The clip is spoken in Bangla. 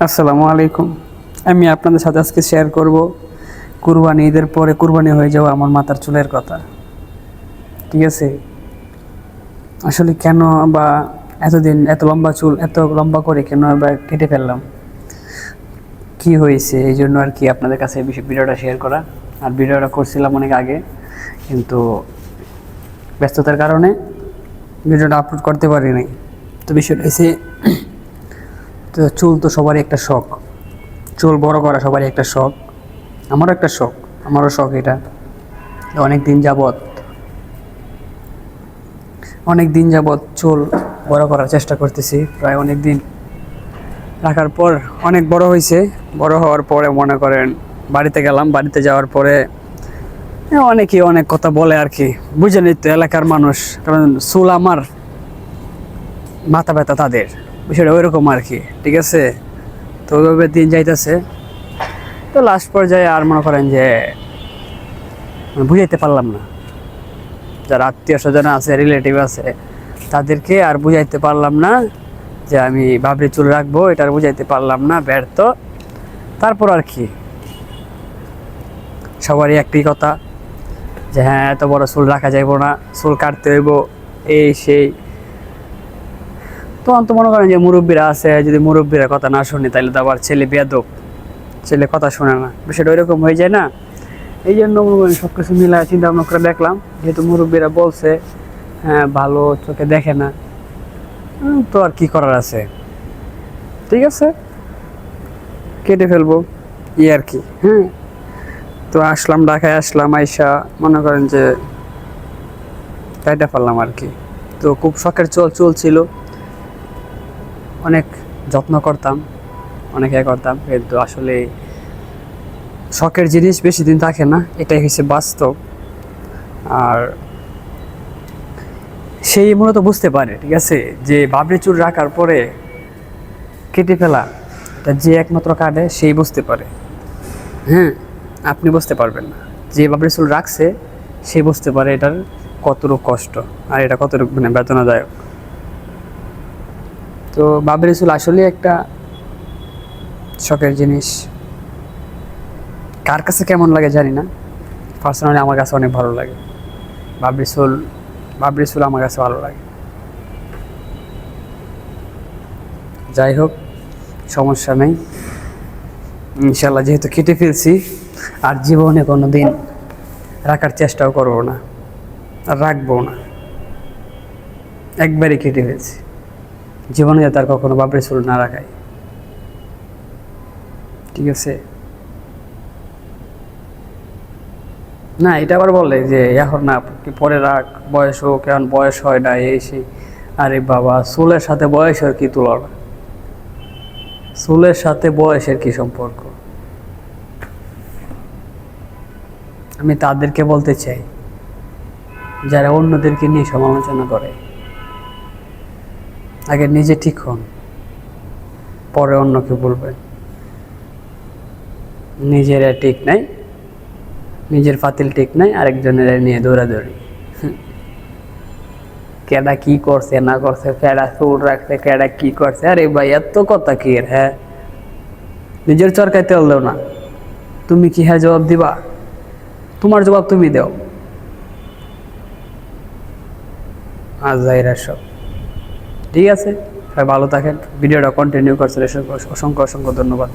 আসসালামু আলাইকুম। আমি আপনাদের সাথে আজকে শেয়ার করব কুরবানি ঈদের পরে কুরবানি হয়ে যাওয়া আমার মাথার চুলের কথা। ঠিক আছে? আসলে কেন বা এতদিন এত লম্বা চুল, এত লম্বা করে কেন বা কেটে ফেললাম? কি হয়েছে? এই জন্য আর কি আপনাদের কাছে এই ভিডিওটা শেয়ার করা। আর ভিডিওটা করছিলাম অনেক আগে, কিন্তু ব্যস্ততার কারণে ভিডিওটা আপলোড করতে পারি নাই তো বিষয়টা এসে তো চুল তো সবারই একটা শখ। চুল বড় করা সবারই একটা শখ। আমারও একটা শখ আমারও শখ এটা। অনেক দিন যাবৎ অনেক দিন যাবৎ চুল বড় করার চেষ্টা করতেছি। প্রায় অনেক দিন রাখার পর অনেক বড় হয়েছে বড় হওয়ার পরে মনে করেন বাড়িতে গেলাম বাড়িতে যাওয়ার পরে এ, অনেকেই অনেক কথা বলে আর কি। বুঝে নিত এলাকার মানুষ কারণ চুল আমার মাথা ব্যথা তাদের। বিষয়টা ওইরকম আর কি, ঠিক আছে? তো ওইভাবে দিন যাইতেছে। তো লাস্ট পর্যায়ে আর মনে করেন যে মানে বুঝাইতে পারলাম না। যারা আত্মীয় স্বজন আছে রিলেটিভ আছে, তাদেরকে আর বুঝাইতে পারলাম না যে আমি বাবরি চুল রাখব এটা আর বুঝাইতে পারলাম না, ব্যর্থ। তারপর আর কি? সবারই একটি কথা যে হ্যাঁ এত বড় চুল রাখা যাইব না, চুল কাটতে হইব, এই, সেই। তখন তো মনে করেন যে মুরব্বীরা আছে, যদি মুরব্বীরা কথা না শুনি, তাহলে তো আবার ছেলে বেয়াদব। ছেলে কথা শোনে না। বিষয়টা ওইরকম হয়ে যায় না। এই জন্য মনে করেন সব কিছু মিলায় চিন্তা ভাবনা করে দেখলাম, যেহেতু মুরব্বীরা বলছে হ্যাঁ ভালো চোখে দেখে না। তো আর কি করার আছে? ঠিক আছে? কেটে ফেলব। ই আর কি হ্যাঁ। তো আসলাম, ঢাকায় আসলাম, আইসা মনে করেন যে কাইটা ফেললাম আর কি। তো খুব শখের চল চলছিল। অনেক যত্ন করতাম, অনেক এ করতাম। কিন্তু আসলে শখের জিনিস বেশি দিন থাকে না, এটাই হচ্ছে বাস্তব। আর সেই মূলত বুঝতে পারে, ঠিক আছে? যে বাবরি চুল রাখার পরে কেটে ফেলা, এটা যে একমাত্র কাটে সেই বুঝতে পারে। হ্যাঁ আপনি বুঝতে পারবেন না। যে বাবরি চুল রাখছে, সে বুঝতে পারে এটার কতটুকু কষ্ট, আর এটা কতটুকু মানে বেদনাদায়ক। তো বাবরি চুল আসলে একটা শখের জিনিস। কার কাছে কেমন লাগে জানি না। পার্সোনালি আমার কাছে অনেক ভালো লাগে। বাবরি চুল বাবরি চুল আমার কাছে ভালো লাগে। যাই হোক, সমস্যা নেই। ইনশাল্লাহ যেহেতু কেটে ফেলছি, আর জীবনে কোনো দিন রাখার চেষ্টাও করব না। আর রাখব না। একবারই কেটে ফেলছি। জীবনে যাতে আর কখনো বাবরি চুল না রাখাই ঠিক আছে? না, এটা আবার বলে যে, এখন না পরে রাখ বয়স হোক, এখন বয়স হয় না, এই সেই আরে বাবা, চুলের সাথে বয়সের কি তুলনা? চুলের সাথে বয়সের কি সম্পর্ক? আমি তাদেরকে বলতে চাই, যারা অন্যদেরকে নিয়ে সমালোচনা করে। আগে নিজে ঠিক হন, পরে অন্যকে বলবেন। নিজেরা ঠিক নাই, নিজের ফাতিল ঠিক নাই, আরেকজনের নিয়ে দৌড়াদৌড়ি। কেডা কি করছে, না করছে, কেডা চুল রাখছে, কেডা কি করছে, আরে ভাই, এত কথা কি হ্যাঁ? নিজের চরকায় তেল দেও না। তুমি কি হ্যাঁ জবাব দিবা? তোমার জবাব তুমি দাও। আজ সব ঠিক আছে ভালো থাকেন। ভিডিওটা কন্টিনিউ করছেন অসংখ্য অসংখ্য ধন্যবাদ।